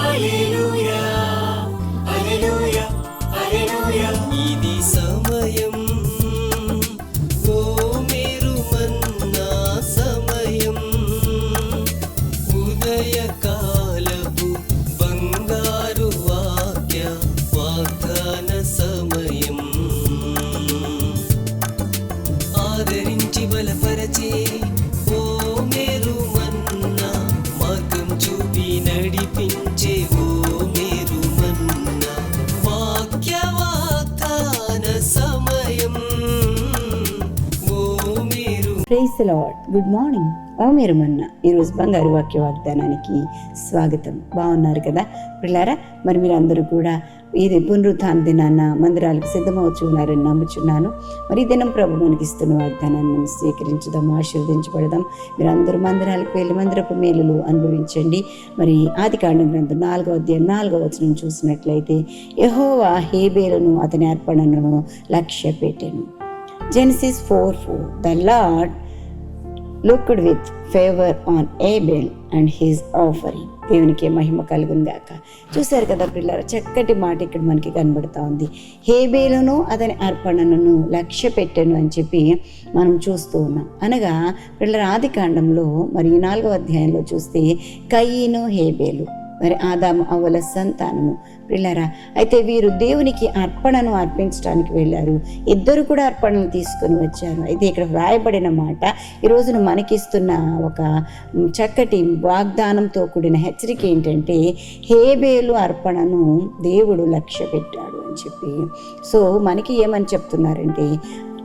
Hallelujah. Praise Lord good morning. ఓ మీరు మొన్న ఈరోజు బంగారు వాక్య వాగ్దానానికి స్వాగతం. బాగున్నారు కదా? పిల్లారా మరి మీరు అందరూ కూడా ఇది పునరుత్థాన దినాన్న మందిరాలకు సిద్ధమవుతున్నారని నమ్ముచున్నాను. మరి ఈ దినం ప్రభు మనకి ఇస్తున్న వాగ్దానాన్ని మనం స్వీకరించుదాం ఆశీర్వదించబడదాం. మీరు అందరూ మందిరాలకు వెళ్ళి మందిరపు మేలులు అనుభవించండి. మరి ఆది కాండం గ్రంథం నాలుగో అధ్యాయం నాలుగో వచనం చూసినట్లయితే యహోవా హేబేలను అతని అర్పణను లక్ష్య పెట్టాను Genesis 4 4 The Lord looked with favor on Abel and his offering. దేవునికి మహిమ కలుగును గాక. చూశారు కదా పిల్లలు చక్కటి మాట ఇక్కడ మనకి కనబడుతూ ఉంది. హేబేలును అతని అర్పణను లక్ష్య పెట్టాను అని చెప్పి మనం చూస్తూ ఉన్నాం. అనగా పిల్లల ఆది కాండంలో మరి నాలుగో అధ్యాయంలో చూస్తే కయ్యను హేబేలు. మరి ఆదాము అవ్వల సంతానము. పిల్లరా అయితే వీరు దేవునికి అర్పణను అర్పించడానికి వెళ్ళారు. ఇద్దరు కూడా అర్పణను తీసుకొని వచ్చారు. అయితే ఇక్కడ వ్రాయబడిన మాట ఈరోజును మనకిస్తున్న ఒక చక్కటి వాగ్దానంతో కూడిన హెచ్చరిక ఏంటంటే హేబేలు అర్పణను దేవుడు లక్ష్య పెట్టాడు అని చెప్పి. సో మనకి ఏమని చెప్తున్నారంటే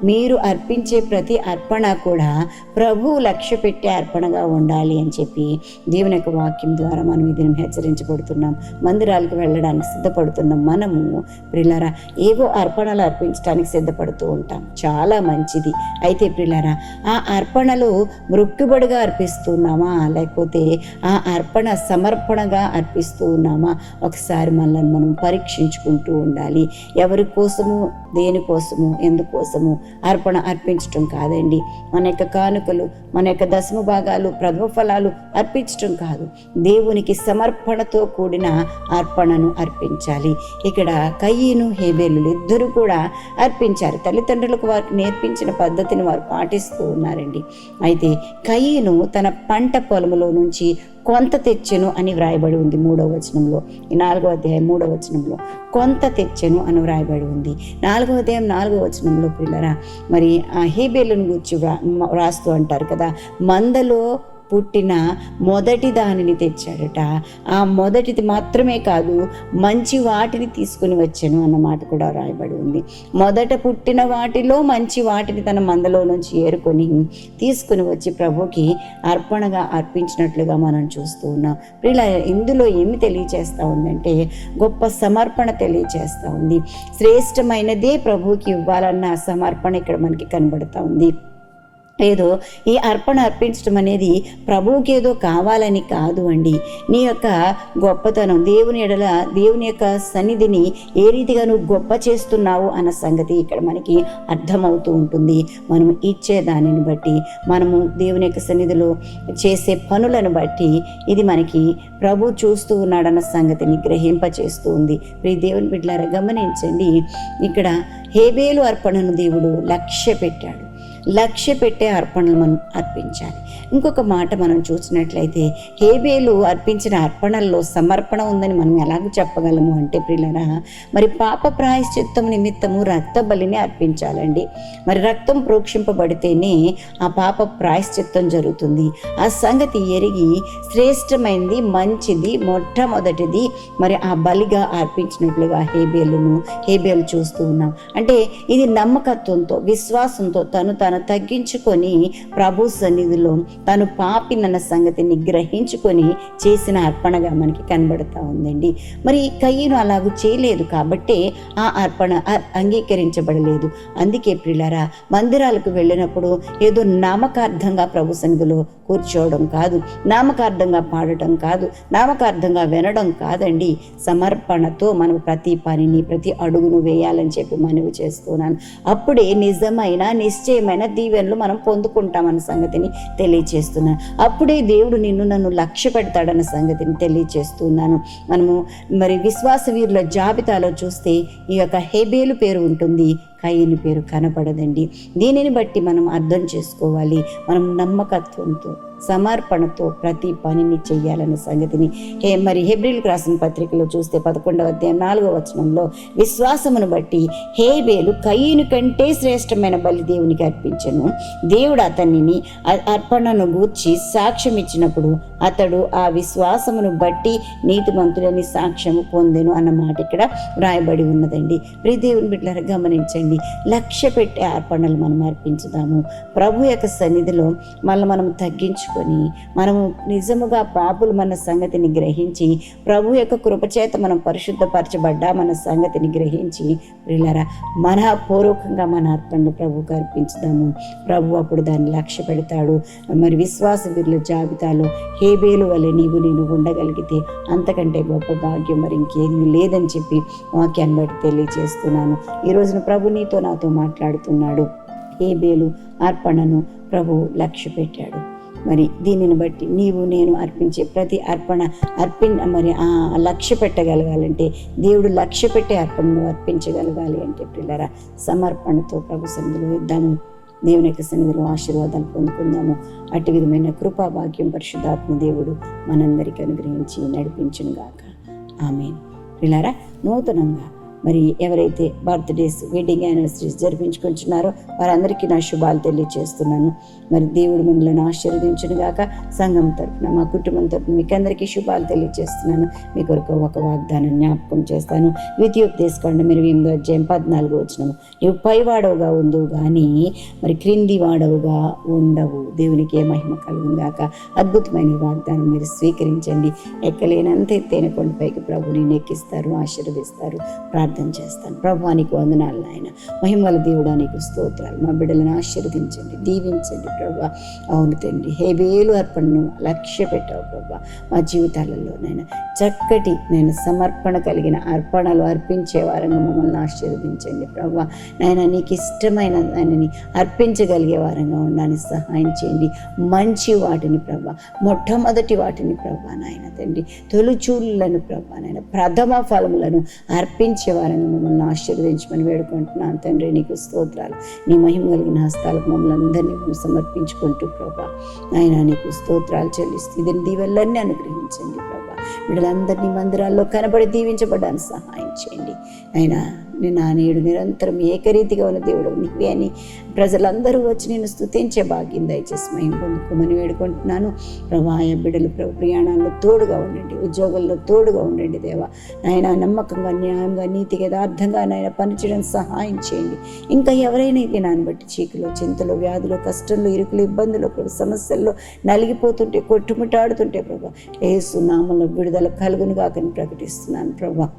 మీరు అర్పించే ప్రతి అర్పణ కూడా ప్రభువు లక్ష్య పెట్టే అర్పణగా ఉండాలి అని చెప్పి దేవుని యొక్క వాక్యం ద్వారా మనం ఇది హెచ్చరించబడుతున్నాం. మందిరాలకు వెళ్ళడానికి సిద్ధపడుతున్నాం మనము ప్రిలారా ఏవో అర్పణలు అర్పించడానికి సిద్ధపడుతూ ఉంటాం. చాలా మంచిది. అయితే ప్రిలారా ఆ అర్పణలు మృక్కుబడిగా అర్పిస్తున్నామా? లేకపోతే ఆ అర్పణ సమర్పణగా అర్పిస్తూ ఉన్నామా? ఒకసారి మనల్ని మనం పరీక్షించుకుంటూ ఉండాలి. ఎవరి కోసము దేనికోసము ఎందుకోసము అర్పణ అర్పించటం కాదండి. మన యొక్క కానుకలు మన యొక్క దశమ భాగాలు ప్రథమ ఫలాలు అర్పించటం కాదు. దేవునికి సమర్పణతో కూడిన అర్పణను అర్పించాలి. ఇక్కడ కయ్యను హేబేలు ఇద్దరు కూడా అర్పించారు. తల్లిదండ్రులకు వారికి నేర్పించిన పద్ధతిని వారు పాటిస్తూ ఉన్నారండి. అయితే కయ్యను తన పంట పొలములో నుంచి కొంత తెచ్చెను అని వ్రాయబడి ఉంది మూడవ వచనంలో. ఈ నాలుగో అధ్యాయం మూడవ వచనంలో. కొంత తెచ్చెను అని వ్రాయబడి ఉంది. నాలుగవ అధ్యాయం నాలుగవ వచనంలో పిల్లరా మరి ఆ హేబేలును గురించి వ్రా వ్రాస్తూ అంటారు కదా మందలో పుట్టిన మొదటి దానిని తెచ్చాడట. ఆ మొదటిది మాత్రమే కాదు మంచి వాటిని తీసుకుని వచ్చాను అన్నమాట కూడా రాయబడి ఉంది. మొదట పుట్టిన వాటిలో మంచి వాటిని తన మందలో నుంచి ఏరుకొని తీసుకుని వచ్చి ప్రభుకి అర్పణగా అర్పించినట్లుగా మనం చూస్తూ ఉన్నాం. ఇలా ఇందులో ఏమి తెలియచేస్తూ ఉందంటే గొప్ప సమర్పణ తెలియచేస్తూ ఉంది. శ్రేష్టమైనదే ప్రభుకి ఇవ్వాలన్న సమర్పణ ఇక్కడ మనకి కనబడుతూ ఉంది. ఏదో ఈ అర్పణ అర్పించడం అనేది ప్రభువుకి ఏదో కావాలని కాదు అండి. నీ యొక్క గొప్పతనం దేవుని ఎడల దేవుని యొక్క సన్నిధిని ఏ రీతిగా నువ్వు గొప్ప చేస్తున్నావు అన్న సంగతి ఇక్కడ మనకి అర్థమవుతూ ఉంటుంది. మనం ఇచ్చే దానిని బట్టి మనము దేవుని యొక్క సన్నిధిలో చేసే పనులను బట్టి ఇది మనకి ప్రభు చూస్తూ ఉన్నాడన్న సంగతిని గ్రహింపచేస్తూ ఉంది. ప్రీ దేవుని బిడ్డలారా గమనించండి ఇక్కడ హేబేలు అర్పణను దేవుడు లక్ష్య పెట్టాడు. లక్ష్య పెట్టే అర్పణలు మనం అర్పించాలి. ఇంకొక మాట మనం చూసినట్లయితే హేబేలు అర్పించిన అర్పణల్లో సమర్పణ ఉందని మనం ఎలాగ చెప్పగలము అంటే ప్రిలరా మరి పాప ప్రాయశ్చిత్తం నిమిత్తము రక్త బలిని అర్పించాలండి. మరి రక్తం ప్రోక్షింపబడితేనే ఆ పాప ప్రాయశ్చిత్తం జరుగుతుంది. ఆ సంగతి ఎరిగి శ్రేష్టమైనది మంచిది మొట్టమొదటిది మరి ఆ బలిగా అర్పించినట్లుగా హేబేలును హేబేలు చూస్తూ ఉన్నాం. అంటే ఇది నమ్మకత్వంతో విశ్వాసంతో తను తను తగ్గించుకొని ప్రభు సన్నిధిలో తను పాపినన్న సంగతిని గ్రహించుకొని చేసిన అర్పణగా మనకి కనబడతా ఉందండి. మరి కయ్యను అలాగూ చేయలేదు కాబట్టే ఆ అర్పణ అంగీకరించబడలేదు. అందుకే ప్రిలారా మందిరాలకు వెళ్ళినప్పుడు ఏదో నామకార్థంగా ప్రభు సన్నిధిలో కూర్చోవడం కాదు నామకార్థంగా పాడటం కాదు నామకార్థంగా వినడం కాదండి. సమర్పణతో మనం ప్రతి పనిని ప్రతి అడుగును వేయాలని చెప్పి మనవి చేస్తున్నాను. అప్పుడే నిజమైన నిశ్చయమైన దీవెనలు మనం పొందుకుంటామన్న సంగతిని తెలియ తెలియచేస్తున్నాను అప్పుడే దేవుడు నిన్ను నన్ను లక్ష్య పెడతాడన్న సంగతిని తెలియచేస్తున్నాను. మనము మరి విశ్వాస వీరుల జాబితాలో చూస్తే ఈ యొక్క హేబేలు పేరు ఉంటుంది కయ్యని పేరు కనపడదండి. దీనిని బట్టి మనం అర్థం చేసుకోవాలి. మనం నమ్మకత్వంతో సమర్పణతో ప్రతి పనిని చేయాలన్న సంగతిని. హే మరి హెబ్రిల్కి రాసిన పత్రికలో చూస్తే పదకొండవ అధ్యాయం నాలుగవ వచనంలో విశ్వాసమును బట్టి హేబేలు కయ్యను కంటే శ్రేష్టమైన బలి దేవునికి అర్పించను. దేవుడు అతనిని అ- అర్పణను గూర్చి సాక్ష్యం ఇచ్చినప్పుడు అతడు ఆ విశ్వాసమును బట్టి నీతిమంతుడని సాక్ష్యము పొందెను అన్న మాట ఇక్కడ వ్రాయబడి ఉన్నదండి. ప్రియ దేవుని బిడ్డలను గమనించండి. లక్ష్య పెట్టే అర్పణలు మనం అర్పించుదాము. ప్రభు యొక్క సన్నిధిలో మళ్ళీ మనం తగ్గించు తగ్గించుకొని మనము నిజముగా పాపులు మన సంగతిని గ్రహించి ప్రభు యొక్క కృపచేత మనం పరిశుద్ధపరచబడ్డామన్న సంగతిని గ్రహించి వీళ్ళరా మన పూర్వకంగా మన అర్పణను ప్రభుకు అర్పించుదాము. ప్రభు అప్పుడు దాన్ని లక్ష్య పెడతాడు. మరి విశ్వాస వీరుల జాబితాలో హేబేలు వలె నీవు నేను ఉండగలిగితే అంతకంటే గొప్ప భాగ్యం మరి ఇంకేమీ లేదని చెప్పి వాక్యాన్ని బట్టి తెలియజేస్తున్నాను. ఈ రోజున ప్రభు నీతో నాతో మాట్లాడుతున్నాడు. హేబేలు అర్పణను ప్రభు లక్ష్య పెట్టాడు. మరి దీనిని బట్టి నీవు నేను అర్పించే ప్రతి అర్పణ అర్పి మరి ఆ లక్ష్య పెట్టగలగాలంటే దేవుడు లక్ష్య పెట్టే అర్పణను అర్పించగలగాలి అంటే పిల్లరా సమర్పణతో ప్రభు సన్నిధిలో ఇద్దాము దేవుని యొక్క సన్నిధిలో ఆశీర్వాదాలు పొందుకుందాము. అటు విధమైన కృపా భాగ్యం పరిశుద్ధాత్మ దేవుడు మనందరికీ అనుగ్రహించి నడిపించను గాక ఆమె పిల్లారా నూతనంగా మరి ఎవరైతే బర్త్డేస్ వెడ్డింగ్ యానివర్సరీస్ జరిపించుకుంటున్నారో వారందరికీ నా శుభాలు తెలియజేస్తున్నాను మరి దేవుడు మిమ్మల్ని ఆశీర్వదించును గాక. సంఘం తరపున మా కుటుంబం తరపున మీకు అందరికీ శుభాలు తెలియజేస్తున్నాను మీ కొరకు ఒక వాగ్దానం జ్ఞాపకం చేస్తాను. ద్వితీయోపదేశకాండం మీరు ఎనిమిదో అధ్యాయం పద్నాలుగు వచ్చినాము నువ్వు పై పైవాడవుగా ఉండు కానీ మరి క్రింది వాడవుగా ఉండవు. దేవునికి ఏ మహిమ కలుగును గాక. అద్భుతమైన వాగ్దానం మీరు స్వీకరించండి. ఎక్కలేనంత ఎత్తైన కొండపైకి ప్రభుని నెక్కిస్తారు ఆశీర్వదిస్తారు. ప్రార్థన చేస్తాను. ప్రభానికి వందనాలు నాయన. మహిమల దేవుడానికి స్తోత్రాలు. మా బిడ్డలను ఆశీర్వదించండి దీవించండి ప్రభా. అవును తండ్రి హేబేలు అర్పణను లక్ష్య పెట్టావు ప్రభా. మా జీవితాలలో నైనా చక్కటి నేను సమర్పణ కలిగిన అర్పణలు అర్పించే వారంగా మమ్మల్ని ఆశీర్వదించండి ప్రభా. నాయన నీకు ఇష్టమైన దానిని అర్పించగలిగే వారంగా ఉండడానికి సహాయం చేయండి. మంచి వాటిని ప్రభ మొట్టమొదటి వాటిని ప్రభా నాయన తండ్రి తొలిచూళ్ళను ప్రభా నాయన ప్రథమ ఫలములను అర్పించే వారంగా మమ్మల్ని ఆశీర్వదించమని వేడుకుంటున్నాను తండ్రి. నీకు స్తోత్రాలు నీ మహిమ కలిగిన హస్తాలకు మమ్మల్ని అందరినీ సమర్పించుకుంటూ ప్రభా. నాయన నీకు స్తోత్రాలు చెల్లిస్తూ ఇది దీవెల్లన్నీ అనుగ్రహించండి వీళ్ళందరినీ మందిరాల్లో కనబడి దీవించబడడానికి సహాయం చేయండి. అయినా నేను నేడు నిరంతరం ఏకరీతిగా ఉన్న దేవుడు నీవే అని ప్రజలందరూ వచ్చి నేను స్థుతించే భాగ్యం దయచేసి మహిమ పొందుకోమని వేడుకుంటున్నాను. ప్రవాయ ఆ బిడ్డలు ప్రయాణాల్లో తోడుగా ఉండండి ఉద్యోగాల్లో తోడుగా ఉండండి దేవా. నాయన నమ్మకంగా న్యాయంగా నీతిగా యథార్థంగా నాయన పనిచేయడం సహాయం చేయండి. ఇంకా ఎవరైనా ఈ దినాన్ని బట్టి చీకులు చింతలు వ్యాధులు కష్టంలో ఇరుకులు ఇబ్బందులు సమస్యల్లో నలిగిపోతుంటే కొట్టుముట్టాడుతుంటే ప్రభా ఏ సునామంలో విడుదల కలుగును కాకని ప్రకటిస్తున్నాను ప్రభా.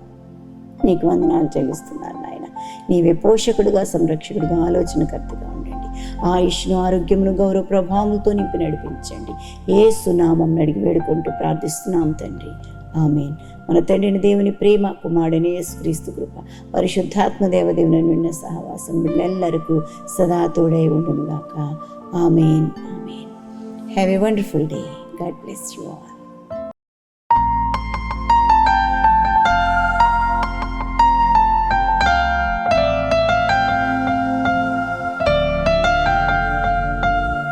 నీకు వందనాలు చెల్లిస్తున్నాను నాయన. నీవే పోషకుడుగా సంరక్షకుడుగా ఆలోచనకర్తగా ఉండండి. ఆయుష్ను ఆరోగ్యమును గౌరవ ప్రభావంతో నింపి నడిపించండి. ఏ సునామం అడిగి వేడుకుంటూ ప్రార్థిస్తున్నాం తండ్రి. ఆమెన్. మన తండ్రిని దేవుని ప్రేమ కుమారుడని యేసుక్రీస్తు కృప పరిశుద్ధాత్మ దేవదేవుని నిన్న సహవాసం వీళ్ళెల్లరకు సదా తోడై ఉండునుగాక. Amen. Amen. Have a wonderful day God bless you all